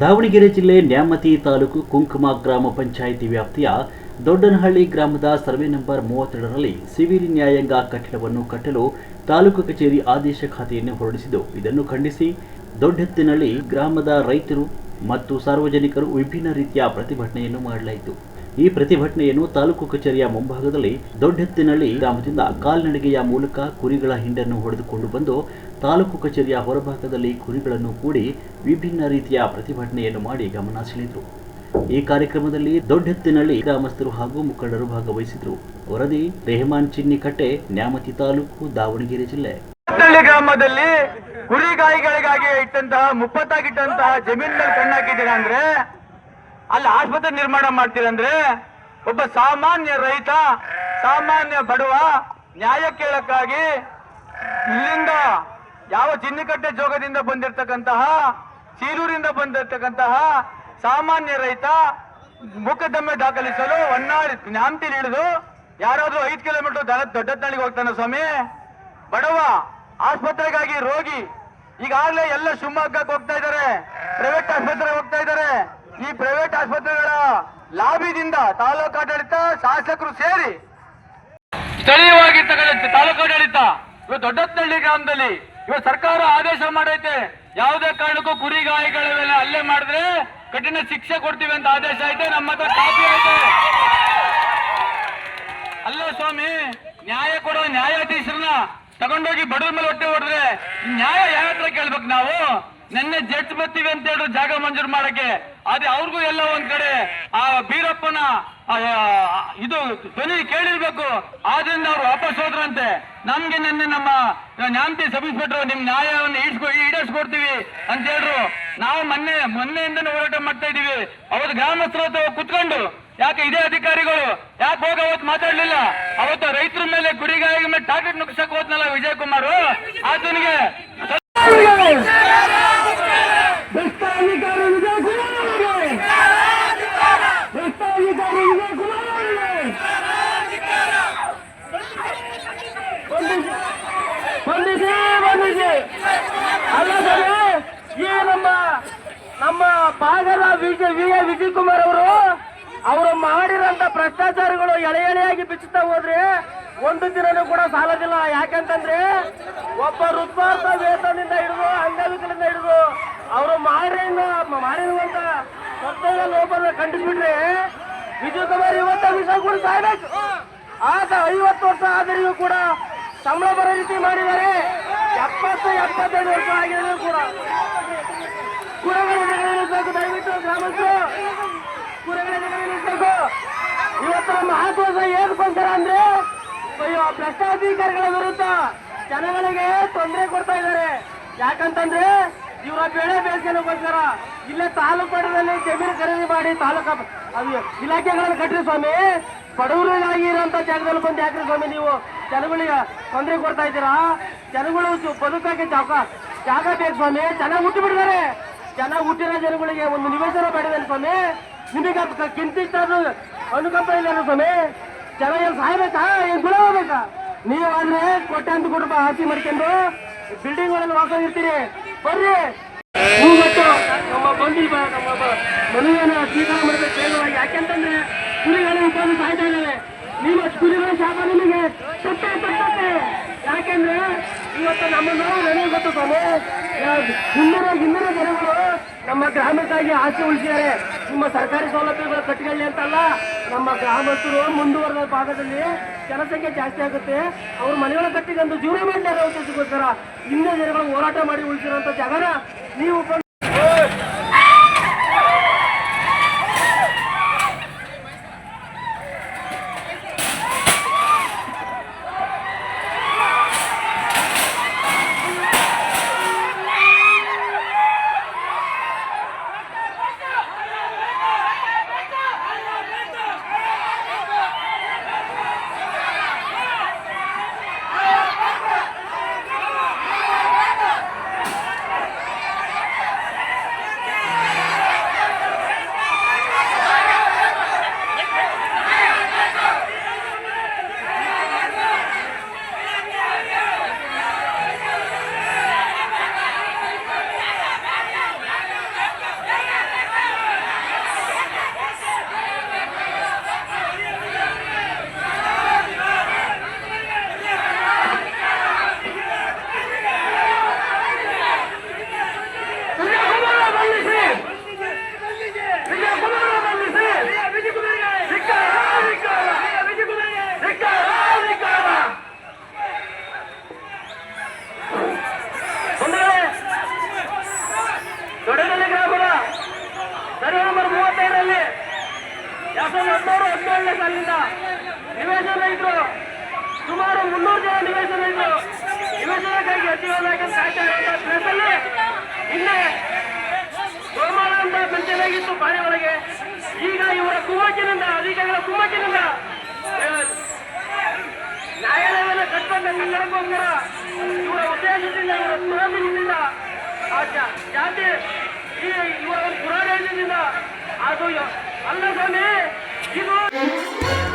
ದಾವಣಗೆರೆ ಜಿಲ್ಲೆ ನ್ಯಾಮತಿ ತಾಲೂಕು ಕುಂಕುಮ ಗ್ರಾಮ ಪಂಚಾಯಿತಿ ವ್ಯಾಪ್ತಿಯ ದೊಡ್ಡನಹಳ್ಳಿ ಗ್ರಾಮದ ಸರ್ವೆ ನಂಬರ್ ಮೂವತ್ತೆರಡರಲ್ಲಿ ಸಿವಿಲ್ ನ್ಯಾಯಾಂಗ ಕಟ್ಟಡವನ್ನು ಕಟ್ಟಲು ತಾಲೂಕು ಕಚೇರಿ ಆದೇಶ ಖಾತೆಯನ್ನು ಹೊರಡಿಸಿದ್ದು, ಇದನ್ನು ಖಂಡಿಸಿ ದೊಡ್ಡೆತ್ತಿನಹಳ್ಳಿ ಗ್ರಾಮದ ರೈತರು ಮತ್ತು ಸಾರ್ವಜನಿಕರು ವಿಭಿನ್ನ ರೀತಿಯ ಪ್ರತಿಭಟನೆಯನ್ನು ಮಾಡಲಾಯಿತು. ಈ ಪ್ರತಿಭಟನೆಯನ್ನು ತಾಲೂಕು ಕಚೇರಿಯ ಮುಂಭಾಗದಲ್ಲಿ ದೊಡ್ಡೆತ್ತಿನಳ್ಳಿ ಗ್ರಾಮದಿಂದ ಕಾಲ್ನಡಿಗೆಯ ಮೂಲಕ ಕುರಿಗಳ ಹಿಂಡನ್ನು ಹೊಡೆದುಕೊಂಡು ಬಂದು ತಾಲೂಕು ಕಚೇರಿಯ ಹೊರಭಾಗದಲ್ಲಿ ಕುರಿಗಳನ್ನು ಕೂಡಿ ವಿಭಿನ್ನ ರೀತಿಯ ಪ್ರತಿಭಟನೆಯನ್ನು ಮಾಡಿ ಗಮನ ಸೆಳೆದರು ಈ ಕಾರ್ಯಕ್ರಮದಲ್ಲಿ ದೊಡ್ಡೆತ್ತಿನಳ್ಳಿ ಗ್ರಾಮಸ್ಥರು ಹಾಗೂ ಮುಖಂಡರು ಭಾಗವಹಿಸಿದರು. ವರದಿ, ರೆಹಮಾನ್ ಚಿನ್ನಿಕಟ್ಟೆ, ನ್ಯಾಮತಿ ತಾಲೂಕು, ದಾವಣಗೆರೆ ಜಿಲ್ಲೆ. ಗ್ರಾಮದಲ್ಲಿ ಕುರಿಗಾಯಿಗಳಿಗಾಗಿ ಇಟ್ಟಂತಹ ಮುಪ್ಪತ್ತಾಗಿಟ್ಟಂತಹ ಜಮೀನ್ ಕಣ್ಣಾಕಿದ್ದೀರಾ ಅಂದ್ರೆ ಅಲ್ಲಿ ಆಸ್ಪತ್ರೆ ನಿರ್ಮಾಣ ಮಾಡ್ತೀರಂದ್ರೆ ಒಬ್ಬ ಸಾಮಾನ್ಯ ರೈತ, ಸಾಮಾನ್ಯ ಬಡವ ನ್ಯಾಯ ಕೇಳಕ್ಕಾಗಿ ಇಲ್ಲಿಂದ ಯಾವ ಚಿನ್ನಿಕಟ್ಟೆ ಜೋಗದಿಂದ ಬಂದಿರತಕ್ಕಂತಹ ಸೀರೂರಿಂದ ಬಂದಿರತಕ್ಕಂತಹ ಸಾಮಾನ್ಯ ರೈತ ಮುಖದಮ್ಮೆ ದಾಖಲಿಸಲು ಹೊನ್ನಾಳಿ ಜ್ಞಾಂತಿ ಹಿಡಿದು ಯಾರಾದ್ರೂ ಐದು ಕಿಲೋಮೀಟರ್ ದೊಡ್ಡತಳ್ಳಿಗೆ ಹೋಗ್ತಾನೆ ಸ್ವಾಮಿ. ಬಡವ ಆಸ್ಪತ್ರೆಗಾಗಿ ರೋಗಿ ಈಗಾಗಲೇ ಎಲ್ಲ ಶಿವಮೊಗ್ಗಕ್ಕೆ ಹೋಗ್ತಾ ಇದ್ದಾರೆ ಪ್ರೈವೇಟ್ ಆಸ್ಪತ್ರೆಗೆ ಹೋಗ್ತಾ ಇದ್ದಾರೆ. ಈ ಪ್ರೈವೇಟ್ ಆಸ್ಪತ್ರೆಗಳ ಲಾಭಿದಿಂದ ತಾಲೂಕು ಆಡಳಿತ ಶಾಸಕರು ಸೇರಿ ಸ್ಥಳೀಯವಾಗಿರ್ತಕ್ಕಂಥ ತಾಲೂಕು ಆಡಳಿತ. ಇವತ್ತು ದೊಡ್ಡತಳ್ಳಿ ಗ್ರಾಮದಲ್ಲಿ ಇವ ಸರ್ಕಾರ ಆದೇಶ ಮಾಡೈತೆ. ಯಾವುದೇ ಕಾರಣಕ್ಕೂ ಕುರಿಗಾಯಿಗಳ ಮೇಲೆ ಹಲ್ಲೆ ಮಾಡಿದ್ರೆ ಕಠಿಣ ಶಿಕ್ಷೆ ಕೊಡ್ತೀವಿ ಅಂತ ಆದೇಶ ಐತೆ. ನಮ್ಮ ಹತ್ರ ಕಾಪಿ ಐತೆ. ಅಲ್ಲ ಸ್ವಾಮಿ, ನ್ಯಾಯ ಕೊಡೋ ನ್ಯಾಯಾಧೀಶರನ್ನ ತಗೊಂಡೋಗಿ ಬಡವ್ರ ಮೇಲೆ ಹೊಟ್ಟೆ ಹೊಡೆದ್ರೆ ನ್ಯಾಯ ಯಾವ ಹತ್ರ ಕೇಳ್ಬೇಕು ನಾವು? ನಿನ್ನೆ ಜಡ್ಜ್ ಬರ್ತೀವಿ ಅಂತ ಹೇಳಿ ಜಾಗ ಮಂಜೂರು ಮಾಡಕ್ಕೆ. ಅದೇ ಅವ್ರಿಗೂ ಎಲ್ಲ ಒಂದ್ ಕಡೆ, ಆ ಬೀರಪ್ಪನ ಇದು ಧ್ವನಿ ಕೇಳಿರ್ಬೇಕು. ಆದ್ರಿಂದ ಅವ್ರು ವಾಪಸ್ ಹೋದ್ರಂತೆ. ನಮ್ಗೆ ನಿನ್ನೆ ನಮ್ಮ ನ್ಯಾಮತಿ ಸಭಿಸ್ಬಿಟ್ರು ನಿಮ್ ನ್ಯಾಯವನ್ನು ಈಡ್ಸ್ಕೊ, ಈಡೇರಿಸ್ಕೊಡ್ತೀವಿ ಅಂತ ಹೇಳ್ರು. ನಾವು ಮೊನ್ನೆ, ಮೊನ್ನೆಯಿಂದನೂ ಹೋರಾಟ ಮಾಡ್ತಾ ಇದೀವಿ ಅವತ್ತು ಗ್ರಾಮಸ್ಥರ ಕುತ್ಕೊಂಡು, ಯಾಕೆ ಇದೇ ಅಧಿಕಾರಿಗಳು, ಯಾಕೆ ಹೋಗಿ ಅವತ್ತು ಮಾತಾಡ್ಲಿಲ್ಲ? ಅವತ್ತು ರೈತರ ಮೇಲೆ ಗುರಿಗಾಗಿ ಮೇಲೆ ಟಾರ್ಗೆಟ್ ನುಗ್ಸಕ್ ಹೋದ್ನಲ್ಲ ವಿಜಯ್ ಕುಮಾರ್ ಆತನಿಗೆ ಬಂದಿದೆ ಬಂದಿದೆ ಅಲ್ಲ ಸರ್ ಈ ನಮ್ಮ ನಮ್ಮ ಭಾಗದ ವಿಜಯ ವಿ ಎ ವಿಜಯ್ ಕುಮಾರ್ ಅವರು ಅವರು ಮಾಡಿರೋಂಥ ಭ್ರಷ್ಟಾಚಾರಗಳು ಎಳೆ ಎಳೆಯಾಗಿ ಬಿಚ್ಚುತ್ತಾ ಹೋದ್ರೆ ಒಂದು ದಿನನೂ ಕೂಡ ಸಾಲದಿಲ್ಲ. ಯಾಕಂತಂದ್ರೆ ಒಬ್ಬ ವೃತ್ತಾರ್ಥ ವೇತನದಿಂದ ಹಿಡಿದು ಅಂಗವಿಕಲಿಂದ ಹಿಡಿದು ಅವರು ಮಾಡಿರೋ ಮಾರಿರುವಂತ ಸತ್ಯದ ಲೋಪದ ಖಂಡಿಸ್ಬಿಟ್ರೆ ವಿಜಯ್ ಕುಮಾರ್ ಇವತ್ತ ವಿಷಯ ಕೂಡ ಸಾಯ್ಬೇಕು. ಆತ ಐವತ್ತು ವರ್ಷ ಆದರೂ ಕೂಡ ಸಂಬಳ ಬರೋ ರೀತಿ ಮಾಡಿದ್ದಾರೆ. ಎಪ್ಪತ್ತು ಎಪ್ಪತ್ತೈದು ವರ್ಷ ಆಗಿದ್ರು ಕೂಡ. ನಿಲ್ಲಿಸಬೇಕು ದಯವಿಟ್ಟು ಗ್ರಾಮಸ್ಥರು ಕುರಗಳ ನಿಲ್ಲಿಸಬೇಕು ಆಕ್ರೋಶ ಏನ್ಕೊಂತಾರ ಅಂದ್ರೆ, ಅಯ್ಯೋ, ಭ್ರಷ್ಟಾಧಿಕಾರಿಗಳ ವಿರುದ್ಧ ಜನಗಳಿಗೆ ತೊಂದರೆ ಕೊಡ್ತಾ ಇದ್ದಾರೆ. ಯಾಕಂತಂದ್ರೆ, ಇವರ ಬೆಳೆ ಬೇಸಿಗೆಗೋಸ್ಕರ ಇಲ್ಲೇ ತಾಲೂಕು ಮಟ್ಟದಲ್ಲಿ ಜಮೀನು ಖರೀದಿ ಮಾಡಿ ತಾಲೂಕು ಇಲಾಖೆಗಳನ್ನು ಕಟ್ಟ್ರಿ ಸ್ವಾಮಿ, ಬಡವರಿಗಾಗಿ ಇರುವಂತ ಜಾಗದಲ್ಲಿ ಬಂದು ಯಾಕ್ರಿ ಸ್ವಾಮಿ ನೀವು ಜನಗಳಿಗೆ ತೊಂದರೆ ಕೊಡ್ತಾ ಇದ್ದೀರಾ? ಜನಗಳು ಬದುಕಕ್ಕೆ ಜಾಗ ಜಾಗ ಬೇಕು ಸ್ವಾಮಿ. ಚೆನ್ನಾಗಿ ಹುಟ್ಟಿ ಜನ ಹುಟ್ಟಿರೋ ಜನಗಳಿಗೆ ಒಂದು ನಿವೇಶನ ಮಾಡಿದ್ದಾರೆ ಸ್ವಾಮಿ. ನಿಮಗೆ ಕಿಂತಿಷ್ಟಾದ್ರೂ ಅನುಕಂಪ ಇಲ್ಲ ಸ್ವಾಮಿ? ಚೆನ್ನಾಗಿ ಏನ್ ಸಾಯ್ಬೇಕಾ? ಏನ್ ಗುಣ ಹೋಗ್ಬೇಕಾ ನೀವು ಆದ್ರೆ ಅಂತ ಕುಟುಂಬ ಆಸ್ತಿ ಮಾಡ್ಕೊಂಡು ಬಿಲ್ಡಿಂಗ್ಗಳಲ್ಲಿ ವಾಸ ಇರ್ತೀರಿ. ಬರ್ರಿ. ಹೂಗೊಟ್ಟು ನಮ್ಮ ಬಂಧು ನಮ್ಮ ಮನವಿಯನ್ನ ಸ್ವೀಕಾರ ಮಾಡಬೇಕು ಯಾಕೆಂತಂದ್ರೆ ಕುರಿಗಳು ಇಬ್ಬರು ಸಾಯ್ತಾ ಇದ್ದಾವೆ. ನೀವು ಕುರಿಗಳ ಶಾಪ ನಿಮಗೆ ಸತ್ತೆ ಯಾಕೆಂದ್ರೆ ಇವತ್ತು ನಮ್ಮನ್ನು ನನಗೆ ಗೊತ್ತು ಸ್ವಾಮಿ. ಹಿಂದಿನ ಹಿಂದಿನ ಜನಗಳು ನಮ್ಮ ಗ್ರಾಮಕ್ಕಾಗಿ ಆಸೆ ಉಳಿಸಿದ್ದಾರೆ. ನಿಮ್ಮ ಸರ್ಕಾರಿ ಸೌಲಭ್ಯಗಳು ಕಟ್ಟಿಕೊಳ್ಳಿ ಅಂತಲ್ಲ, ನಮ್ಮ ಗ್ರಾಮಸ್ಥರು ಮುಂದುವರೆದ ಭಾಗದಲ್ಲಿ ಜನಸಂಖ್ಯೆ ಜಾಸ್ತಿ ಆಗುತ್ತೆ. ಅವ್ರ ಮನೆಗಳ ಕಟ್ಟಿಕೊಂಡು ಜೀವನ ಮಾಡಲಿರೋ ಉದ್ದೇಶಕ್ಕೋಸ್ಕರ ಹಿಂದೆ ಜನಗಳು ಹೋರಾಟ ಮಾಡಿ ಉಳಿಸಿರುವಂತ ಜಾಗನ ನೀವು ಸಾವಿರದ ಹದಿನಾರು ಹದಿನೇಳನೇ ಸಾಲಿನಿಂದ ನಿವೇಶನ ಇದ್ರು. ಸುಮಾರು ಮುನ್ನೂರು ಜನ ನಿವೇಶನ ಇದ್ರು. ನಿವೇಶನಕ್ಕಾಗಿ ಅರ್ಜಿಗಳನ್ನ ಕಾಯ್ತಾ ಪ್ಲೇಸಲ್ಲಿ ಹಿಂದೆ ಗೋಮಾಳ ಅಂತ ಪಂಚಾಯತ್ ಬಾರಿ ಒಳಗೆ. ಈಗ ಇವರ ಕುಮ್ಮಕ್ಕಿನಿಂದ ಅಧಿಕಾರಿಗಳ ಕುಮ್ಮಕ್ಕಿನಿಂದ ನ್ಯಾಯಾಲಯವನ್ನು ಕಟ್ಟುವಂತ ಕಟ್ಟಡಕ್ಕೋಸ್ಕರ ಇವರ ಉದ್ದೇಶದಿಂದ, ಇವರ ದುರಾಮಿನಿಂದ ಆ ಜಾತಿ, ಈ ಇವರ ಒಂದು ಪುರಾಣ ಅದು 알라산에 지금